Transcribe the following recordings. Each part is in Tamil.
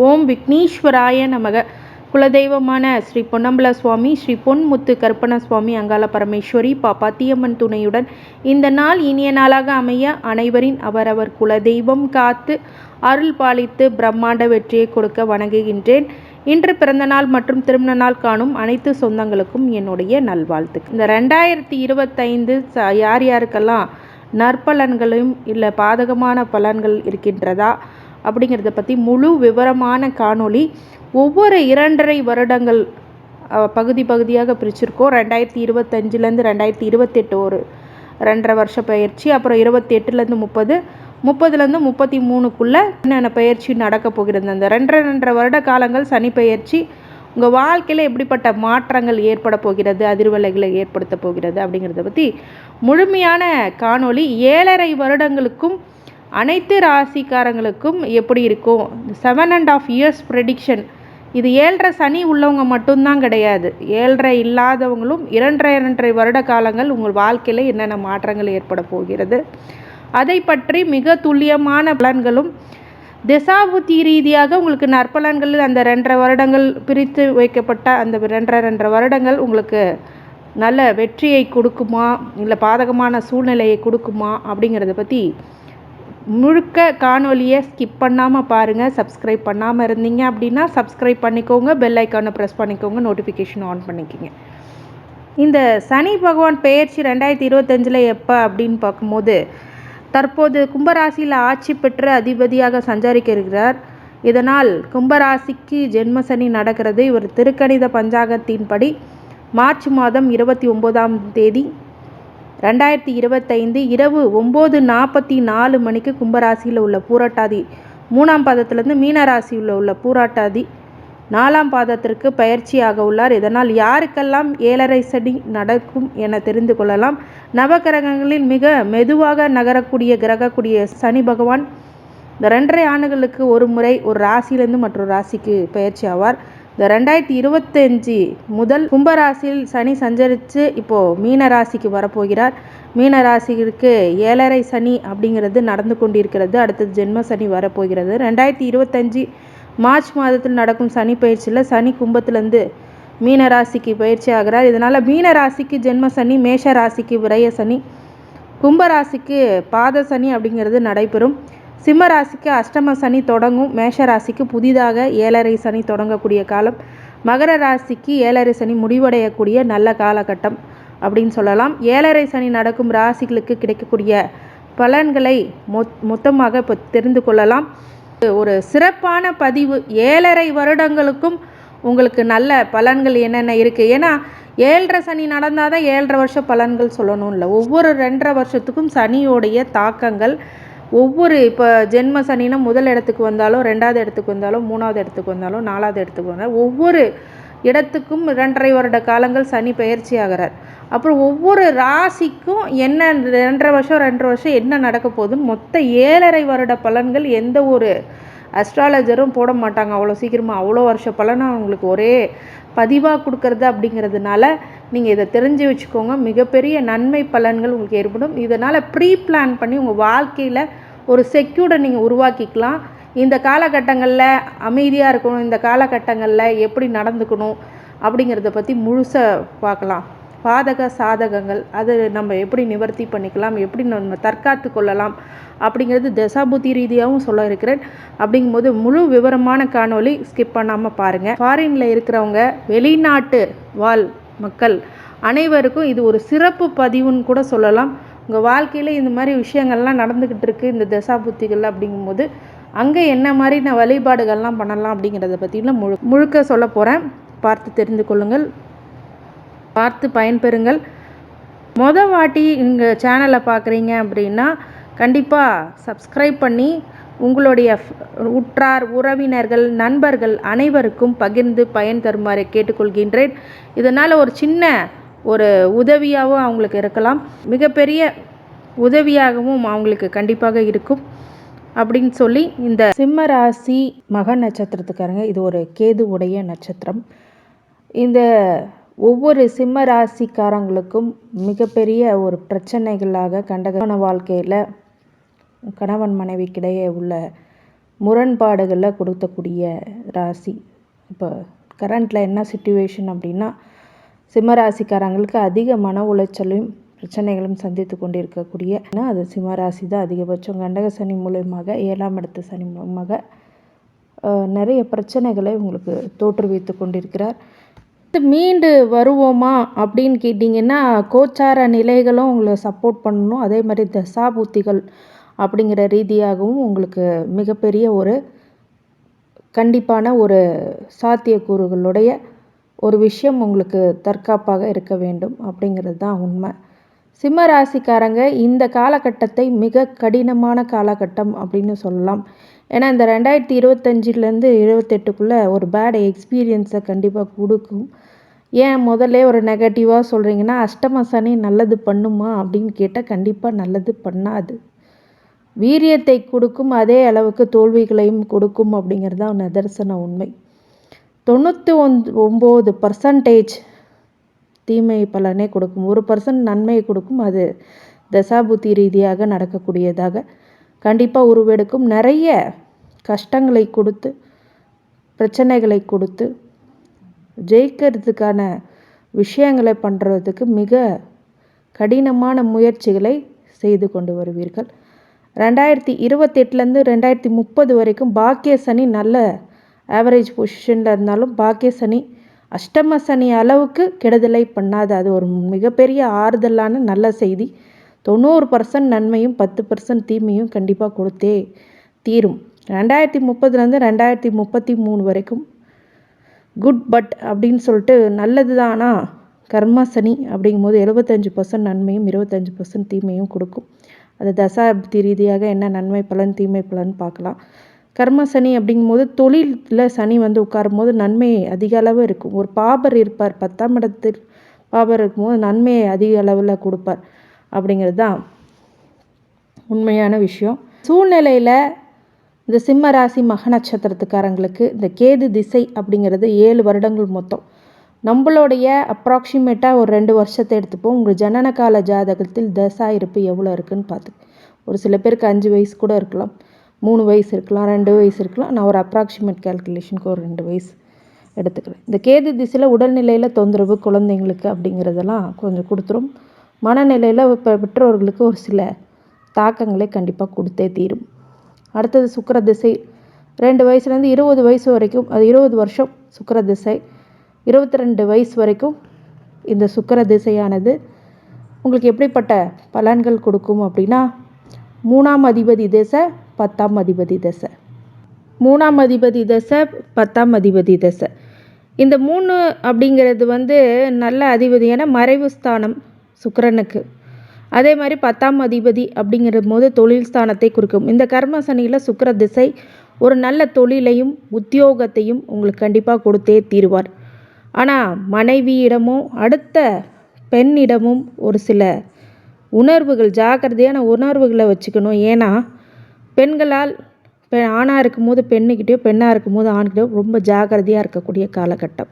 ஓம் விக்னேஸ்வராய நமக. குலதெய்வமான ஸ்ரீ பொன்னம்பல சுவாமி ஸ்ரீ பொன்முத்து கருப்பண சுவாமி அங்காள பரமேஸ்வரி பாப்பாத்தியம்மன் துணையுடன் இந்த நாள் இனிய நாளாக அமைய அனைவரின் அவரவர் குலதெய்வம் காத்து அருள் பாலித்து பிரம்மாண்ட வெற்றியை கொடுக்க வணங்குகின்றேன். இன்று பிறந்தநாள் மற்றும் திருமண நாள் காணும் அனைத்து சொந்தங்களுக்கும் என்னுடைய நல்வாழ்த்து இந்த ரெண்டாயிரத்தி இருபத்தைந்து யார் யாருக்கெல்லாம் நற்பலன்களும் இல்லை பாதகமான பலன்கள் இருக்கின்றதா? அப்படிங்கிறத பற்றி முழு விவரமான காணொளி ஒவ்வொரு இரண்டரை வருடங்கள் பகுதி பகுதியாக பிரிச்சிருக்கோம். ரெண்டாயிரத்தி இருபத்தஞ்சிலேருந்து ரெண்டாயிரத்தி இருபத்தெட்டு ஒரு ரெண்டரை வருஷ பயிற்சி அப்புறம் இருபத்தி எட்டுலேருந்து முப்பது முப்பதுலேருந்து முப்பத்தி மூணுக்குள்ளே என்னென்ன பயிற்சி நடக்க போகிறது? அந்த ரெண்டரை ரெண்டரை வருட காலங்கள் சனி பயிற்சி உங்கள் வாழ்க்கையில் எப்படிப்பட்ட மாற்றங்கள் ஏற்பட போகிறது அதிர்வலைகளை ஏற்படுத்த போகிறது அப்படிங்கிறத பற்றி முழுமையான காணொளி ஏழரை வருடங்களுக்கும் அனைத்து ராசிக்காரங்களுக்கும் எப்படி இருக்கும் seven and half years prediction இது ஏழரை சனி உள்ளவங்க மட்டும்தான் கிடையாது. ஏழரை இல்லாதவங்களும் இரண்டரை இரண்டரை வருட காலங்கள் உங்கள் வாழ்க்கையில் என்னென்ன மாற்றங்கள் ஏற்பட போகிறது. அதை பற்றி மிக துல்லியமான பலன்களும் திசாபுத்தி ரீதியாக உங்களுக்கு நற்பலன்கள் அந்த ரெண்டரை வருடங்கள் பிரித்து வைக்கப்பட்ட அந்த ரெண்டரை ரெண்டரை வருடங்கள் உங்களுக்கு நல்ல வெற்றியை கொடுக்குமா? இல்லை பாதகமான சூழ்நிலையை கொடுக்குமா? அப்படிங்கிறத பற்றி முழுக்க காணொலியை ஸ்கிப் பண்ணாமல் பாருங்கள் சப்ஸ்கிரைப் பண்ணாமல் இருந்தீங்க அப்படின்னா சப்ஸ்கிரைப் பண்ணிக்கோங்க பெல் ஐக்கானை ப்ரெஸ் பண்ணிக்கோங்க நோட்டிஃபிகேஷன் ஆன் பண்ணிக்கோங்க. இந்த சனி பகவான் பெயர்ச்சி ரெண்டாயிரத்தி இருபத்தஞ்சில் எப்போ அப்படின்னு பார்க்கும்போது தற்போது கும்பராசியில் ஆட்சி பெற்று அதிபதியாக சஞ்சாரிக்க இருக்கிறார். இதனால் கும்பராசிக்கு ஜென்ம சனி நடக்கிறது. இவர் திருக்கணித பஞ்சாங்கத்தின்படி மார்ச் மாதம் இருபத்தி ஒம்போதாம் தேதி ரெண்டாயிரத்தி இருபத்தைந்து இரவு ஒம்பது நாற்பத்தி நாலு மணிக்கு கும்பராசியில் உள்ள பூராட்டாதி. மூணாம் பாதத்திலேருந்து மீனராசியில் உள்ள பூராட்டாதி. நாலாம் பாதத்திற்கு பயிற்சியாக உள்ளார். இதனால் யாருக்கெல்லாம் ஏழரை சனி நடக்கும் என தெரிந்து கொள்ளலாம். நவகிரகங்களில் மிக மெதுவாக நகரக்கூடிய கிரகக்கூடிய சனி பகவான் ரெண்டரை ஆண்டுகளுக்கு ஒரு முறை ஒரு ராசியிலேருந்து மற்றொரு ராசிக்கு பயிற்சி ஆவார். இந்த ரெண்டாயிரத்தி இருபத்தஞ்சி முதல் கும்பராசியில் சனி சஞ்சரித்து இப்போது மீன ராசிக்கு வரப்போகிறார். மீன ராசிக்கு ஏழரை சனி அப்படிங்கிறது நடந்து கொண்டிருக்கிறது. அடுத்தது ஜென்ம சனி வரப்போகிறது. ரெண்டாயிரத்தி இருபத்தஞ்சி மார்ச் மாதத்தில் நடக்கும் சனி பயிற்சியில் சனி கும்பத்துலேருந்து மீன ராசிக்கு பயிற்சி ஆகிறார். இதனால் மீன ராசிக்கு ஜென்ம சனி மேஷ ராசிக்கு விரய சனி கும்பராசிக்கு பாத சனி அப்படிங்கிறது நடைபெறும். சிம்ம ராசிக்கு அஷ்டம சனி தொடங்கும். மேஷ ராசிக்கு புதிதாக ஏழரை சனி தொடங்கக்கூடிய காலம். மகர ராசிக்கு ஏழரை சனி முடிவடையக்கூடிய நல்ல காலகட்டம் அப்படின்னு சொல்லலாம். ஏழரை சனி நடக்கும் ராசிகளுக்கு கிடைக்கக்கூடிய பலன்களை மொத் மொத்தமாக இப்போ தெரிந்து கொள்ளலாம். ஒரு சிறப்பான பதிவு. ஏழரை வருடங்களுக்கும் உங்களுக்கு நல்ல பலன்கள் என்னென்ன இருக்குது ஏன்னா ஏழரை சனி நடந்தால் தான் ஏழரை வருஷம் பலன்கள் சொல்லணும் இல்லை. ஒவ்வொரு ரெண்டரை வருஷத்துக்கும் சனியோடைய தாக்கங்கள் ஒவ்வொரு இப்போ ஜென்ம சனினா முதல் இடத்துக்கு வந்தாலும் ரெண்டாவது இடத்துக்கு வந்தாலும் மூணாவது இடத்துக்கு வந்தாலும் நாலாவது இடத்துக்கு வந்தாலும் ஒவ்வொரு இடத்துக்கும் ரெண்டரை வருட காலங்கள் சனி பயிற்சி ஆகிறார். அப்புறம் ஒவ்வொரு ராசிக்கும் என்ன ரெண்டரை வருஷம் ரெண்டரை வருஷம் என்ன நடக்க போகுதுன்னு மொத்த ஏழரை வருட பலன்கள் எந்த ஒரு அஸ்ட்ராலஜரும் போட மாட்டாங்க. அவ்வளோ சீக்கிரமாக அவ்வளோ வருஷ பலனை அவங்களுக்கு ஒரே பதிவாக கொடுக்கறது அப்படிங்கிறதுனால நீங்கள் இதை தெரிஞ்சு வச்சுக்கோங்க. மிகப்பெரிய நன்மை பலன்கள் உங்களுக்கு ஏற்படும். இதனால் ப்ரீ பிளான் பண்ணி உங்கள் வாழ்க்கையில் ஒரு செக்யூர்டை நீங்கள் உருவாக்கிக்கலாம். இந்த காலகட்டங்களில் அமைதியாக இருக்கணும். இந்த காலகட்டங்களில் எப்படி நடந்துக்கணும் அப்படிங்கிறத பற்றி முழுசாக பார்க்கலாம். பாதக சாதகங்கள் அது நம்ம எப்படி நிவர்த்தி பண்ணிக்கலாம் எப்படி நம்ம தற்காத்து கொள்ளலாம் அப்படிங்கிறது தசாபுத்தி ரீதியாகவும் சொல்ல இருக்கிறேன். அப்படிங்கும்போது முழு விவரமான காணொலி ஸ்கிப் பண்ணாமல் பாருங்கள் ஃபாரினில் இருக்கிறவங்க வெளிநாட்டு வாழ் மக்கள் அனைவருக்கும் இது ஒரு சிறப்பு பதிவுன்னு கூட சொல்லலாம். உங்கள் வாழ்க்கையில் இந்த மாதிரி விஷயங்கள்லாம் நடந்துக்கிட்டு இருக்குது இந்த தசாபுத்திகள் அப்படிங்கும்போது அங்கே என்ன மாதிரி நான் வழிபாடுகள்லாம் பண்ணலாம் அப்படிங்கிறத பற்றிலாம் முழு முழுக்க சொல்ல போகிறேன் பார்த்து தெரிந்து கொள்ளுங்கள். பார்த்து பயன்பெறுங்கள். மொதல் வாட்டி இங்கே சேனலை பார்க்குறீங்க அப்படின்னா கண்டிப்பாக சப்ஸ்கிரைப் பண்ணி உங்களுடைய உற்றார் உறவினர்கள் நண்பர்கள் அனைவருக்கும் பகிர்ந்து பயன் தருமாறு கேட்டுக்கொள்கின்றேன். இதனால் ஒரு சின்ன ஒரு உதவியாகவும் அவங்களுக்கு இருக்கலாம். மிகப்பெரிய உதவியாகவும் அவங்களுக்கு கண்டிப்பாக இருக்கும். அப்படின்னு சொல்லி இந்த சிம்ம ராசி மக நட்சத்திரத்துக்காரங்க இது ஒரு கேது உடைய நட்சத்திரம். இந்த ஒவ்வொரு சிம்ம ராசிக்காரங்களுக்கும் மிகப்பெரிய ஒரு பிரச்சனைகளாக கண்டகமான வாழ்க்கையில் கணவன் மனைவிக்கிடையே உள்ள முரண்பாடுகளை கொடுக்கக்கூடிய ராசி. இப்போ கரண்ட்டில் என்ன சுச்சுவேஷன் அப்படின்னா சிம்ம ராசிக்காரங்களுக்கு அதிக மன உளைச்சலையும் பிரச்சனைகளும் சந்தித்து கொண்டிருக்கக்கூடிய அது சிம்ம ராசி தான் அதிகபட்சம். கண்டக சனி மூலயமாக ஏழாம் இடத்து சனி மூலமாக நிறைய பிரச்சனைகளை உங்களுக்கு தோற்றுவித்து கொண்டிருக்கிறார். மீண்டு வருவோமா அப்படின்னு கேட்டிங்கன்னா கோச்சார நிலைகளும் உங்களை சப்போர்ட் பண்ணணும். அதே மாதிரி தசாபுத்திகள் அப்படிங்கிற ரீதியாகவும் உங்களுக்கு மிகப்பெரிய ஒரு கண்டிப்பான ஒரு சாத்தியக்கூறுகளுடைய ஒரு விஷயம் உங்களுக்கு தற்காப்பாக இருக்க வேண்டும் அப்படிங்கிறது தான் உண்மை. சிம்ம ராசிக்காரங்க இந்த காலகட்டத்தை மிக கடினமான காலகட்டம் அப்படின்னு சொல்லலாம். ஏன்னா இந்த ரெண்டாயிரத்தி இருபத்தஞ்சிலேருந்து இருபத்தெட்டுக்குள்ளே ஒரு பேட் எக்ஸ்பீரியன்ஸை கண்டிப்பாக கொடுக்கும். ஏன் முதல்ல ஒரு நெகட்டிவாக சொல்கிறீங்கன்னா அஷ்டம சனி நல்லது பண்ணுமா அப்படின்னு கேட்டால் கண்டிப்பாக நல்லது பண்ணாது. வீரியத்தை கொடுக்கும் அதே அளவுக்கு தோல்விகளையும் கொடுக்கும் அப்படிங்கிறது தான் நிதர்சன உண்மை. தொண்ணூற்றி ஒன் ஒம்பது பர்சன்டேஜ் தீமை பலனை கொடுக்கும். ஒரு பர்சன்ட் நன்மையை கொடுக்கும். அது தசாபுத்தி ரீதியாக நடக்கக்கூடியதாக கண்டிப்பாக உருவெடுக்கும். நிறைய கஷ்டங்களை கொடுத்து பிரச்சனைகளை கொடுத்து ஜெயிக்கிறதுக்கான விஷயங்களை பண்ணுறதுக்கு மிக கடினமான முயற்சிகளை செய்து கொண்டு வருவீர்கள். ரெண்டாயிரத்தி இருபத்தெட்டுலேருந்து ரெண்டாயிரத்தி முப்பது வரைக்கும் பாக்கிய சனி நல்ல ஆவரேஜ் பொசிஷனில் இருந்தாலும் பாக்கிய சனி அஷ்டம சனி அளவுக்கு கெடுதலை பண்ணாது. அது ஒரு மிகப்பெரிய ஆறுதலான நல்ல செய்தி. தொண்ணூறு பர்சன்ட் நன்மையும் பத்து பர்சன்ட் தீமையும் கண்டிப்பாக கொடுத்தே தீரும். ரெண்டாயிரத்தி முப்பதுலேருந்து ரெண்டாயிரத்தி முப்பத்தி மூணு வரைக்கும் குட் பட் அப்படின்னு சொல்லிட்டு நல்லது தானா கர்மா சனி அப்படிங்கும்போது எழுபத்தஞ்சு பர்சன்ட் நன்மையும் இருபத்தஞ்சு பர்சன்ட் தீமையும் கொடுக்கும். அது தசாப்தி ரீதியாக என்ன நன்மை பலன் தீமை பலன் பார்க்கலாம். கர்ம சனி அப்படிங்கும்போது தொழிலில் சனி வந்து உட்காரும் போது நன்மை அதிக அளவு இருக்கும். ஒரு பாபர் இருப்பார் பத்தாம் இடத்தில் பாபர் இருக்கும்போது நன்மையை அதிக அளவில் கொடுப்பார். அப்படிங்கிறது தான் உண்மையான விஷயம். சூழ்நிலையில் இந்த சிம்ம ராசி மக நட்சத்திரத்துக்காரங்களுக்கு இந்த கேது திசை அப்படிங்கிறது ஏழு வருடங்கள் மொத்தம். நம்மளுடைய அப்ராக்சிமேட்டாக ஒரு ரெண்டு வருஷத்தை எடுத்துப்போம். உங்கள் ஜனன கால ஜாதகத்தில் தசா இருப்பு எவ்வளோ இருக்குதுன்னு பார்த்து. ஒரு சில பேருக்கு அஞ்சு வயசு கூட இருக்கலாம். மூணு வயசு இருக்கலாம் ரெண்டு வயசு இருக்கலாம். நான் ஒரு அப்ராக்சிமேட் கேல்குலேஷனுக்கு ஒரு ரெண்டு வயசு எடுத்துக்கிறேன். இந்த கேது திசையில் உடல்நிலையில் தொந்தரவு குழந்தைங்களுக்கு அப்படிங்கிறதெல்லாம் கொஞ்சம் கொடுத்துரும். மனநிலையில் இப்போ பெற்றோர்களுக்கு ஒரு சில தாக்கங்களை கண்டிப்பாக கொடுத்தே தீரும். அடுத்தது சுக்கர திசை. ரெண்டு வயசுலேருந்து இருபது வயசு வரைக்கும் அது இருபது வருஷம் சுக்கர திசை. இருபத்தி ரெண்டு வயசு வரைக்கும் இந்த சுக்கர திசையானது உங்களுக்கு எப்படிப்பட்ட பலன்கள் கொடுக்கும் அப்படின்னா மூணாம் அதிபதி திசை பத்தாம் அதிபதி தசை. மூணாம் அதிபதி தசை பத்தாம் அதிபதி தசை. இந்த மூணு அப்படிங்கிறது வந்து நல்ல அதிபதியான மறைவு ஸ்தானம் சுக்கரனுக்கு. அதே மாதிரி பத்தாம் அதிபதி அப்படிங்கிற போது தொழில் ஸ்தானத்தை குறிக்கும். இந்த கர்ம சனியில் சுக்கர திசை ஒரு நல்ல தொழிலையும் உத்தியோகத்தையும் உங்களுக்கு கண்டிப்பாக கொடுத்தே தீருவார். ஆனால் மனைவியிடமும் அடுத்த பெண்ணிடமும் ஒரு சில உணர்வுகள் ஜாக்கிரதையான உணர்வுகளை வச்சுக்கணும். ஏன்னா பெண்களால் பெ ஆணாக இருக்கும்போது பெண்ணுக்கிட்டேயோ பெண்ணாக இருக்கும்போது ஆண்கிட்டயோ ரொம்ப ஜாக்கிரதையாக இருக்கக்கூடிய காலகட்டம்.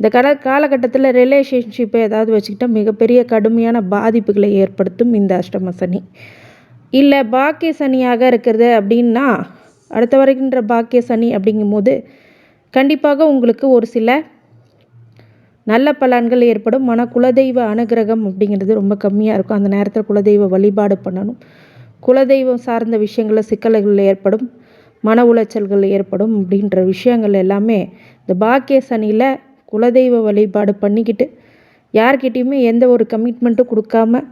இந்த கல காலகட்டத்தில் ரிலேஷன்ஷிப்பை ஏதாவது வச்சுக்கிட்டால் மிகப்பெரிய கடுமையான பாதிப்புகளை ஏற்படுத்தும் இந்த அஷ்டம சனி. இல்லை பாக்கிய சனியாக இருக்கிறது அப்படின்னா அடுத்த வருகின்ற பாக்கிய சனி அப்படிங்கும்போது கண்டிப்பாக உங்களுக்கு ஒரு சில நல்ல பலன்கள் ஏற்படும். மன குலதெய்வ அனுகிரகம் அப்படிங்கிறது ரொம்ப கம்மியாக இருக்கும். அந்த நேரத்தில் குலதெய்வ வழிபாடு பண்ணணும். குலதெய்வம் சார்ந்த விஷயங்களில் சிக்கல்கள் ஏற்படும். மன உளைச்சல்கள் ஏற்படும். அப்படின்ற விஷயங்கள் எல்லாமே இந்த பாக்கிய சனியில் குலதெய்வ வழிபாடு பண்ணிக்கிட்டு யார்கிட்டேயுமே எந்த ஒரு கமிட்மெண்ட்டும் கொடுக்காம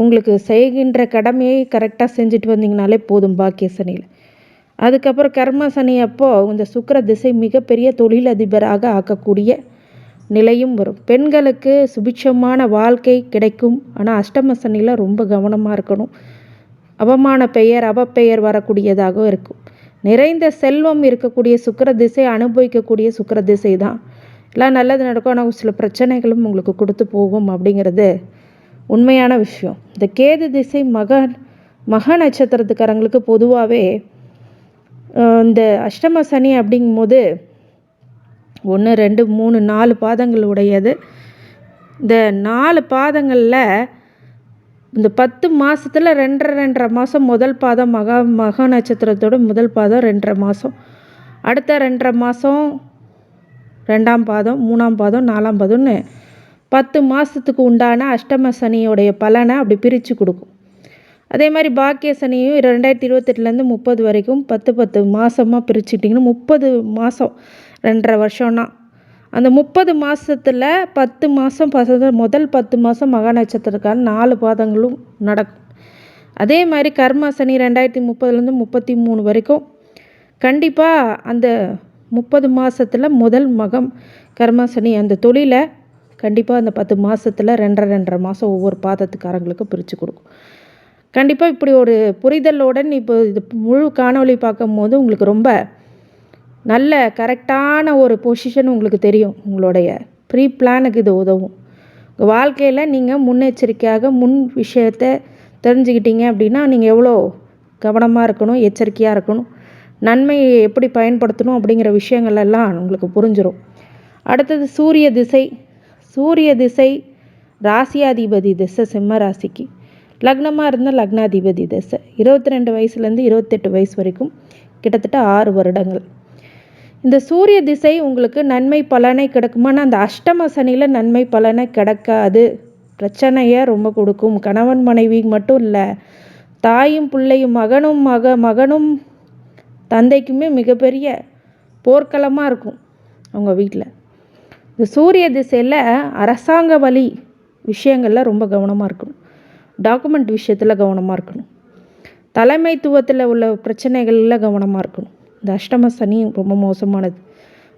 உங்களுக்கு செய்கின்ற கடமையை கரெக்டாக செஞ்சுட்டு வந்தீங்கனாலே போதும் பாக்கிய சனியில் அதுக்கப்புறம் கர்ம சனி அப்போது இந்த சுக்கர திசை மிகப்பெரிய தொழிலதிபராக ஆக்கக்கூடிய நிலையும் வரும். பெண்களுக்கு சுபிட்சமான வாழ்க்கை கிடைக்கும். ஆனால் அஷ்டம சனியில் ரொம்ப கவனமாக இருக்கணும். அவமான பெயர் அவப்பெயர் வரக்கூடியதாகவும் இருக்கும். நிறைந்த செல்வம் இருக்கக்கூடிய சுக்கர திசை அனுபவிக்கக்கூடிய சுக்கர திசை தான் எல்லாம் நல்லது நடக்கும். ஆனால் சில பிரச்சனைகளும் உங்களுக்கு கொடுத்து போகும் அப்படிங்கிறது உண்மையான விஷயம். இந்த கேது திசை மக மக நட்சத்திரத்துக்காரங்களுக்கு பொதுவாகவே இந்த அஷ்டம சனி அப்படிங்கும்போது ஒன்று ரெண்டு மூணு நாலு பாதங்கள் உடையது. இந்த நாலு பாதங்களில் இந்த பத்து மாதத்தில் ரெண்டரை ரெண்டரை மாதம் முதல் பாதம் மகா மகா நட்சத்திரத்தோட முதல் பாதம் ரெண்டரை மாதம் அடுத்த ரெண்டரை மாதம் ரெண்டாம் பாதம் மூணாம் பாதம் நாலாம் பாதம்னு பத்து மாதத்துக்கு உண்டான அஷ்டம சனியோடைய பலனை அப்படி பிரித்து கொடுக்கும். அதே மாதிரி பாக்கிய சனியும் ரெண்டாயிரத்தி இருபத்தெட்டுலேருந்து முப்பது வரைக்கும் பத்து பத்து மாதமாக பிரிச்சுட்டிங்கன்னா முப்பது மாதம் ரெண்டரை வருஷம்னா அந்த முப்பது மாதத்தில் பத்து மாதம் பசங்க முதல் பத்து மாதம் மகா நட்சத்திரத்துக்கான நாலு பாதங்களும் நடக்கும். அதே மாதிரி கர்மா சனி ரெண்டாயிரத்தி முப்பதுலேருந்து முப்பத்தி மூணு வரைக்கும். கண்டிப்பாக அந்த முப்பது மாதத்தில் முதல் மகம் கர்மா சனி. அந்த தொழிலை கண்டிப்பாக அந்த பத்து மாதத்தில் ரெண்டரை ரெண்டரை மாதம் ஒவ்வொரு பாதத்துக்காரங்களுக்கு பிரித்து கொடுக்கும். கண்டிப்பாக இப்படி ஒரு புரிதலுடன் இப்போ இது முழு காணொளி பார்க்கும் போது உங்களுக்கு ரொம்ப நல்ல கரெக்டான ஒரு பொசிஷன் உங்களுக்கு தெரியும். உங்களுடைய ப்ரீ பிளானுக்கு இது உதவும். உங்கள் வாழ்க்கையில் நீங்கள் முன்னெச்சரிக்கையாக முன் விஷயத்தை தெரிஞ்சுக்கிட்டீங்க அப்படின்னா நீங்கள் எவ்வளோ கவனமாக இருக்கணும் எச்சரிக்கையாக இருக்கணும் நன்மையை எப்படி பயன்படுத்தணும் அப்படிங்கிற விஷயங்கள் எல்லாம் உங்களுக்கு புரிஞ்சிடும் அடுத்தது சூரிய திசை. சூரிய திசை ராசியாதிபதி திசை சிம்ம ராசிக்கு. லக்னமாக இருந்தால் லக்னாதிபதி திசை. இருபத்தி ரெண்டு வயசுலேருந்து இருபத்தெட்டு வயசு வரைக்கும் கிட்டத்தட்ட ஆறு வருடங்கள். இந்த சூரிய திசை உங்களுக்கு நன்மை பலனை கிடைக்குமானா அந்த அஷ்டம சனியில் நன்மை பலனை கிடைக்காது. பிரச்சனையை ரொம்ப கொடுக்கும். கணவன் மனைவி மட்டும் இல்லை தாயும் பிள்ளையும் மகனும் மக மகனும் தந்தைக்குமே மிகப்பெரிய போர்க்களமாக இருக்கும் அவங்க வீட்டில் இந்த சூரிய திசையில் அரசாங்க வழி விஷயங்களில் ரொம்ப கவனமாக இருக்கணும். டாக்குமெண்ட் விஷயத்தில் கவனமாக இருக்கணும். தலைமைத்துவத்தில் உள்ள பிரச்சனைகளில் கவனமாக இருக்கணும். இந்த அஷ்டம சனி ரொம்ப மோசமானது.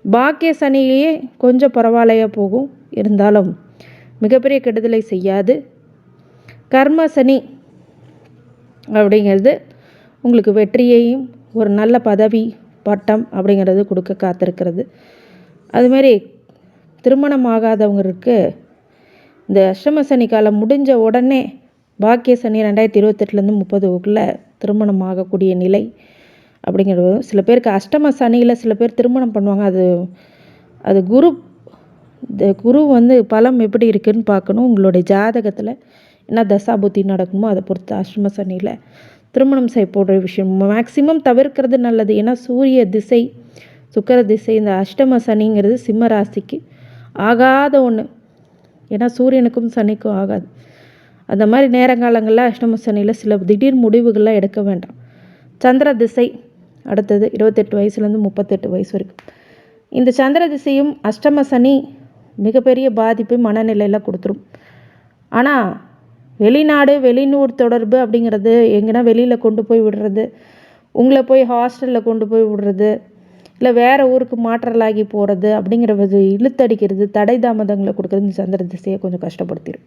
பாக்கிய சனியிலேயே கொஞ்சம் பரவாயில்லையா போகும்? இருந்தாலும் மிகப்பெரிய கெடுதலை செய்யாது. கர்ம சனி அப்படிங்கிறது உங்களுக்கு வெற்றியையும் ஒரு நல்ல பதவி பட்டம் அப்படிங்கிறது கொடுக்க காத்திருக்கிறது. அதுமாரி திருமணம் ஆகாதவங்களுக்கு இந்த அஷ்டம சனி காலம் முடிஞ்ச உடனே பாக்கிய சனி ரெண்டாயிரத்தி இருபத்தெட்டுலேருந்து முப்பதுக்குள்ளே திருமணம் ஆகக்கூடிய நிலை அப்படிங்கிறது சில பேருக்கு அஷ்டம சனியில் சில பேர் திருமணம் பண்ணுவாங்க. அது அது குரு இந்த குரு வந்து பலம் எப்படி இருக்குதுன்னு பார்க்கணும். உங்களுடைய ஜாதகத்தில் என்ன தசாபுத்தி நடக்குமோ அதை பொறுத்து அஷ்டம சனியில் திருமணம் செய்ய போடுற விஷயம். மேக்சிமம் தவிர்க்கிறது நல்லது. ஏன்னா சூரிய திசை சுக்கர திசை இந்த அஷ்டம சனிங்கிறது சிம்ம ராசிக்கு ஆகாத ஒன்று ஏன்னா சூரியனுக்கும் சனிக்கும் ஆகாது. அந்த மாதிரி நேரங்காலங்களில் அஷ்டம சனியில் சில திடீர் முடிவுகள்லாம் எடுக்க வேண்டாம். சந்திர திசை அடுத்தது இருபத்தெட்டு வயசுலேருந்து முப்பத்தெட்டு வயசு வரைக்கும். இந்த சந்திர திசையும் அஷ்டம சனி மிகப்பெரிய பாதிப்பு மனநிலையில் கொடுத்துரும். ஆனால் வெளிநாடு வெளிநூர் தொடர்பு அப்படிங்கிறது எங்கன்னா வெளியில் கொண்டு போய் விடுறது உங்களை போய் ஹாஸ்டலில் கொண்டு போய் விடுறது இல்லை வேறு ஊருக்கு மாற்றலாகி போகிறது அப்படிங்கிறது இழுத்தடிக்கிறது தடை தாமதங்களை கொடுக்குறது இந்த சந்திர திசையை கொஞ்சம் கஷ்டப்படுத்திடும்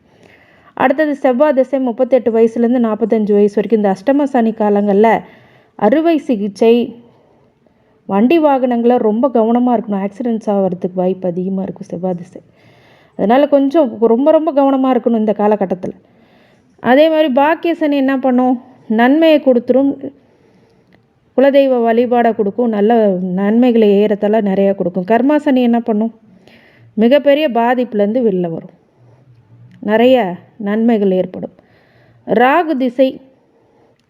அடுத்தது செவ்வாய் திசை முப்பத்தெட்டு வயசுலேருந்து நாற்பத்தஞ்சு வயசு வரைக்கும். இந்த அஷ்டம சனி காலங்களில் அறுவை சிகிச்சை வண்டி வாகனங்களை ரொம்ப கவனமாக இருக்கணும். ஆக்சிடென்ட்ஸ் ஆகிறதுக்கு வாய்ப்பு அதிகமாக இருக்கும் செவ்வாய் திசை அதனால் கொஞ்சம் ரொம்ப ரொம்ப கவனமாக இருக்கணும் இந்த காலகட்டத்தில். அதே மாதிரி பாக்கிய சனி என்ன பண்ணும்? நன்மையை கொடுத்துரும். குலதெய்வ வழிபாடை கொடுக்கும். நல்ல நன்மைகளை ஏறத்தால நிறையா கொடுக்கும். கர்மாசனி என்ன பண்ணும்? மிகப்பெரிய பாதிப்புலேருந்து வெளில வரும். நிறைய நன்மைகள் ஏற்படும். ராகு திசை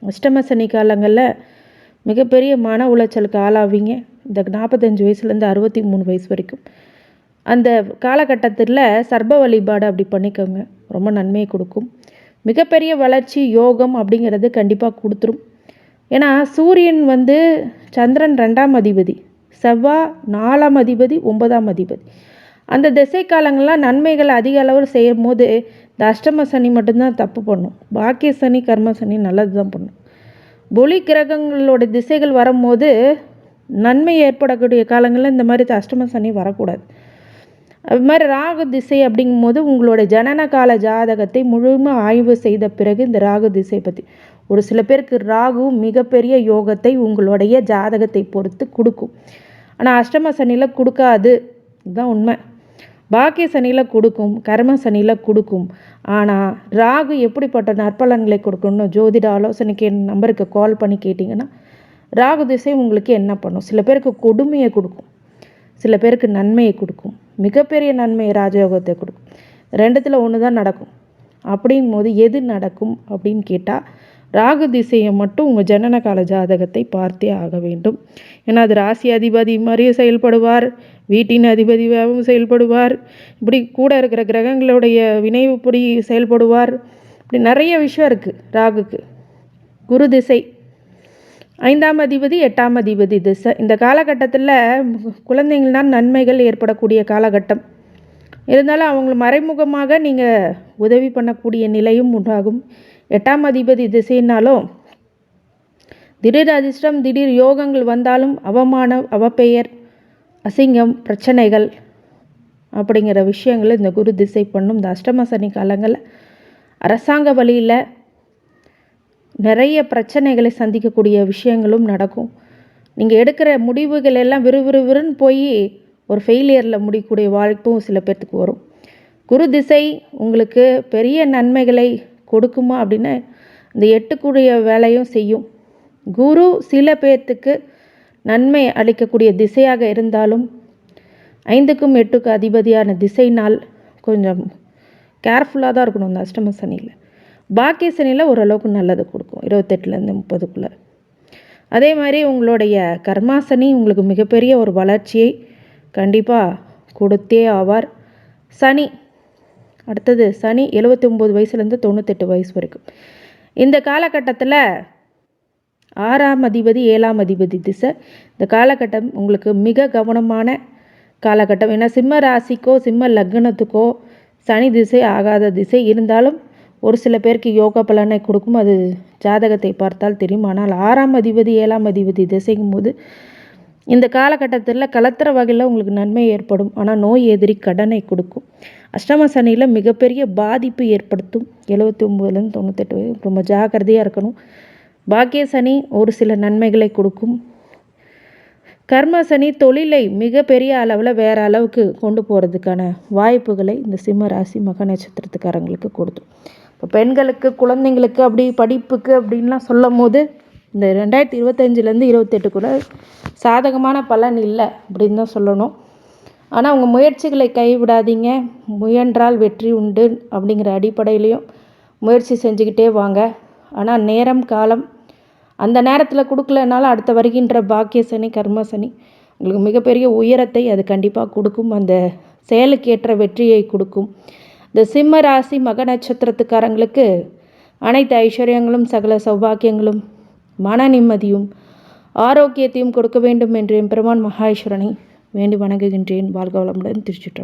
அஷ்டம சனி காலங்களில் மிகப்பெரிய மன உளைச்சலுக்கு ஆளாவீங்க. இந்த நாற்பத்தஞ்சு வயசுலேருந்து அறுபத்தி மூணு வயசு வரைக்கும். அந்த காலகட்டத்தில் சர்ப வழிபாடு அப்படி பண்ணிக்கோங்க. ரொம்ப நன்மையை கொடுக்கும். மிகப்பெரிய வளர்ச்சி யோகம் அப்படிங்கிறது கண்டிப்பாக கொடுத்துரும். ஏன்னா சூரியன் வந்து சந்திரன் ரெண்டாம் அதிபதி செவ்வாய் நாலாம் அதிபதி ஒன்பதாம் அதிபதி. அந்த திசை காலங்கள்லாம் நன்மைகள் அதிக அளவில் செய்யும் போது இந்த அஷ்டம சனி மட்டும்தான் தப்பு பண்ணும். பாக்கிய சனி கர்ம சனி நல்லது தான் பண்ணும். பொலி கிரகங்களோட திசைகள் வரும்போது நன்மை ஏற்படக்கூடிய காலங்களில் இந்த மாதிரி அஷ்டம சனி வரக்கூடாது. அது மாதிரி ராகு திசை அப்படிங்கும்போது உங்களோட ஜனன கால ஜாதகத்தை முழுமையாக ஆய்வு செய்த பிறகு இந்த ராகு திசை பற்றி ஒரு சில பேருக்கு ராகு மிகப்பெரிய யோகத்தை உங்களுடைய ஜாதகத்தை பொறுத்து கொடுக்கும். ஆனால் அஷ்டம சனியில் கொடுக்காது. இதுதான் உண்மை. பாக்கிய சனியில் கொடுக்கும் கர்ம சனியில் கொடுக்கும். ஆனால் ராகு எப்படிப்பட்ட நற்பலன்களை கொடுக்கணும் ஜோதிட ஆலோசனைக்கு என் நம்பருக்கு கால் பண்ணி கேட்டிங்கன்னா ராகு திசை உங்களுக்கு என்ன பண்ணும்? சில பேருக்கு கொடுமையை கொடுக்கும். சில பேருக்கு நன்மையை கொடுக்கும். மிகப்பெரிய நன்மையை ராஜயோகத்தை கொடுக்கும். ரெண்டுத்தில் ஒன்று தான் நடக்கும். அப்படிங்கும்போது எது நடக்கும் அப்படின்னு கேட்டால் ராகு திசையை மட்டும் உங்கள் ஜனன கால ஜாதகத்தை பார்த்தே ஆக வேண்டும். ஏன்னா அது ராசி அதிபதி மாதிரியும் செயல்படுவார் வீட்டின் அதிபதியாகவும் செயல்படுவார் இப்படி கூட இருக்கிற கிரகங்களுடைய வினைவுப்படி செயல்படுவார். இப்படி நிறைய விஷயம் இருக்குது ராகுக்கு. குரு திசை ஐந்தாம் அதிபதி எட்டாம் அதிபதி திசை. இந்த காலகட்டத்தில் குழந்தைங்கள்னால் நன்மைகள் ஏற்படக்கூடிய காலகட்டம். இருந்தாலும் அவங்களை மறைமுகமாக நீங்கள் உதவி பண்ணக்கூடிய நிலையும் உண்டாகும். எட்டாம் அதிபதி திசைனாலும் திடீர் அதிர்ஷ்டம் திடீர் யோகங்கள் வந்தாலும் அவமானம் அவப்பெயர் அசிங்கம் பிரச்சனைகள் அப்படிங்கிற விஷயங்களை இந்த குரு திசை பண்ணும். இந்த அஷ்டம சனி காலங்களில் அரசாங்க வழியில் நிறைய பிரச்சனைகளை சந்திக்கக்கூடிய விஷயங்களும் நடக்கும். நீங்கள் எடுக்கிற முடிவுகள் எல்லாம் விறுவிறுவிறுன்னு போய் ஒரு ஃபெயிலியரில் முடிக்கக்கூடிய வாய்ப்பும் சில பேர்த்துக்கு வரும். குரு திசை உங்களுக்கு பெரிய நன்மைகளை கொடுக்குமா அப்படின்னு இந்த எட்டுக்குடைய வேலையும் செய்யும். குரு சில பேர்த்துக்கு நன்மை அளிக்கக்கூடிய திசையாக இருந்தாலும் ஐந்துக்கும் எட்டுக்கும் அதிபதியான திசைனால் கொஞ்சம் கேர்ஃபுல்லாக தான் இருக்கணும் இந்த அஷ்டம சனியில். பாக்கிய சனியில் ஓரளவுக்கு நல்லது கொடுக்கும். இருபத்தெட்டுலேருந்து முப்பதுக்குள்ளே. அதே மாதிரி உங்களுடைய கர்மாசனி உங்களுக்கு மிகப்பெரிய ஒரு வளர்ச்சியை கண்டிப்பாக கொடுத்தே ஆவார். சனி அடுத்தது சனி எழுபத்தி ஒம்பது வயசுலேருந்து தொண்ணூத்தெட்டு வயசு வரைக்கும். இந்த காலகட்டத்தில் ஆறாம் அதிபதி ஏழாம் அதிபதி திசை. இந்த காலகட்டம் உங்களுக்கு மிக கவனமான காலகட்டம். ஏன்னா சிம்ம ராசிக்கோ சிம்ம லக்னத்துக்கோ சனி திசை ஆகாத திசை. இருந்தாலும் ஒரு சில பேருக்கு யோகா பலனை கொடுக்கும். அது ஜாதகத்தை பார்த்தால் தெரியும். ஆனால் ஆறாம் அதிபதி ஏழாம் அதிபதி திசைங்கும் போது இந்த காலகட்டத்தில் கலத்துற வகையில் உங்களுக்கு நன்மை ஏற்படும். ஆனால் நோய் எதிரி கடனை கொடுக்கும். அஷ்டம சனியில் மிகப்பெரிய பாதிப்பு ஏற்படுத்தும். எழுபத்தி ஒம்பதுலேருந்து தொண்ணூத்தெட்டு ரொம்ப ஜாக்கிரதையாக இருக்கணும். பாக்கிய சனி ஒரு சில நன்மைகளை கொடுக்கும். கர்ம சனி தொழிலை மிகப்பெரிய அளவில் வேறு அளவுக்கு கொண்டு போகிறதுக்கான வாய்ப்புகளை இந்த சிம்ம ராசி மக நட்சத்திரத்துக்காரங்களுக்கு கொடுத்துரும் இப்போ பெண்களுக்கு குழந்தைங்களுக்கு அப்படி படிப்புக்கு அப்படின்லாம் சொல்லும் போது இந்த ரெண்டாயிரத்தி இருபத்தஞ்சிலேருந்து இருபத்தெட்டுக்குள்ள சாதகமான பலன் இல்லை அப்படின்னு தான் சொல்லணும். ஆனால் உங்கள் முயற்சிகளை கைவிடாதீங்க. முயன்றால் வெற்றி உண்டு அப்படிங்கிற அடிப்படையிலையும் முயற்சி செஞ்சுக்கிட்டே வாங்க. ஆனால் நேரம் காலம் அந்த நேரத்தில் கொடுக்கலனாலும் அடுத்த வருகின்ற பாக்கிய சனி கர்ம சனி உங்களுக்கு மிகப்பெரிய உயரத்தை அது கண்டிப்பாக கொடுக்கும். அந்த செயலுக்கேற்ற வெற்றியை கொடுக்கும். இந்த சிம்ம ராசி மக நட்சத்திரத்துக்காரங்களுக்கு அனைத்து ஐஸ்வர்யங்களும் சகல சௌபாக்கியங்களும் மன நிம்மதியும் ஆரோக்கியத்தையும் கொடுக்க வேண்டும் என்று எம்பெருமான் மகாஈஸ்வரனை வேண்டி வணங்குகின்றேன். வாழ்க வளமுடன் திருச்சிற்றம்பலம்.